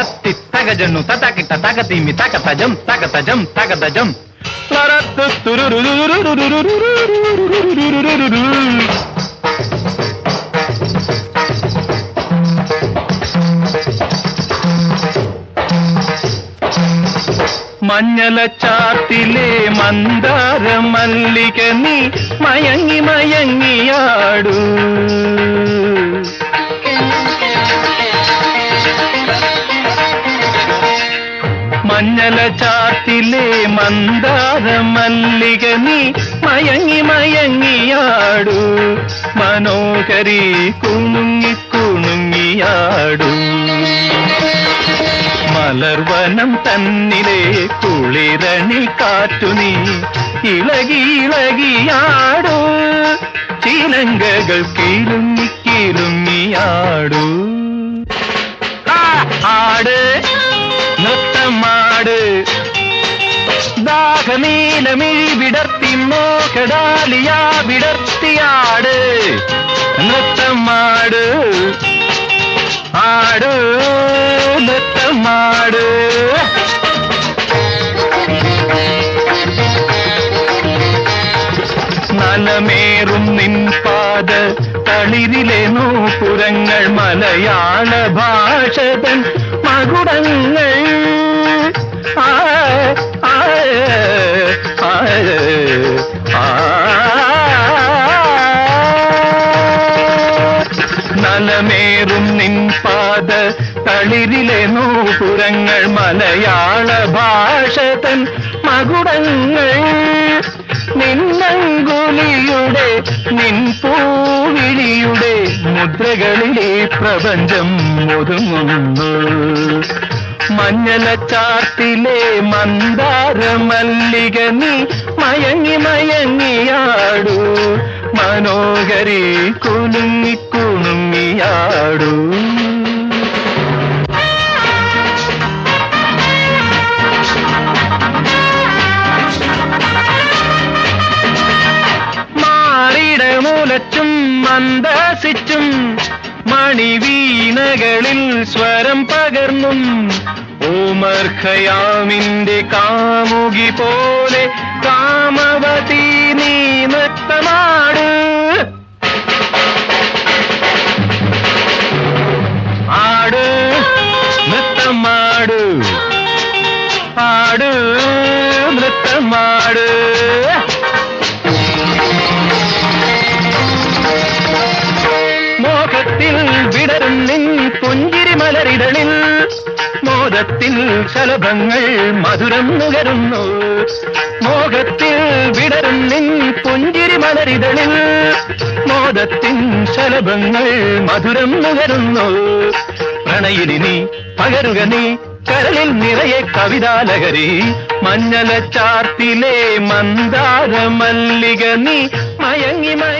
తత్తి తగజను తతకిట తగతీమి తగతజం తగతజం తగతజం മഞ്ഞല മന്ദാര മല്ലിക നീ മയങ്ങി മയങ്ങിയാടൂ മഞ്ഞലച്ചാത്തിലെ മന്ദാര മല്ലിക നീ മയങ്ങി മയങ്ങിയാടൂ. മനോഹരി കുണുങ്ങി കുണുങ്ങിയാടൂ. മലർവനം തന്നിലെ കുളിരണി കാറ്റു നീ ഇളകി ഇളകിയാടൂ. ചിലങ്കകൾ കിലുങ്ങി കിലുങ്ങിയാടൂ. ദാഹനീലമിഴി വിടർത്തി മോക്കടാലിയാ വിടർത്തിയാട്. നൃത്തമാട്. ആട് നൃത്തമാട്. നനമേറും നിൻ പാത തളിരിലെ നൂപുരങ്ങൾ മലയാള ഭാഷതൻ മകുടങ്ങൾ. നലമേറും നിൻപാത തളിരിലെ നൂപുരങ്ങൾ മലയാള ഭാഷതൻ മകുടങ്ങൾ. നിന്നങ്കുലിയുടെ നിൻപൂവിളിയുടെ മുദ്രകളിലെ പ്രപഞ്ചം ഒതുങ്ങുന്നു. മഞ്ഞലച്ചാർത്തിലെ മന്ദാര മല്ലിക നീ മയങ്ങി മയങ്ങിയാടൂ. മനോഹരി കുലുങ്ങി മാറിട മൂലച്ചും മന്ദസിച്ചും മണിവീണകളിൽ സ്വരം പകർന്നും ഓമർ ഖയാമിന്റെ കാമുകി പോലെ കാമവതി നീ മോദത്തിൽ ശലഭങ്ങൾ മധുരം നുകരുന്നു. മോഹത്തിൽ വിടരുന്നിൻ നിൻ പുഞ്ചിരി മലരിതളിൽ മോദത്തിൻ ശലഭങ്ങൾ മധുരം നുകരുന്നു. പ്രണയിനി നീ പകരുക നീ കരളിൽ നിറയെ കവിതാലഹരി. മഞ്ഞലച്ചാർത്തിലെ മന്ദാര മല്ലിക നീ മയങ്ങി മയങ്ങി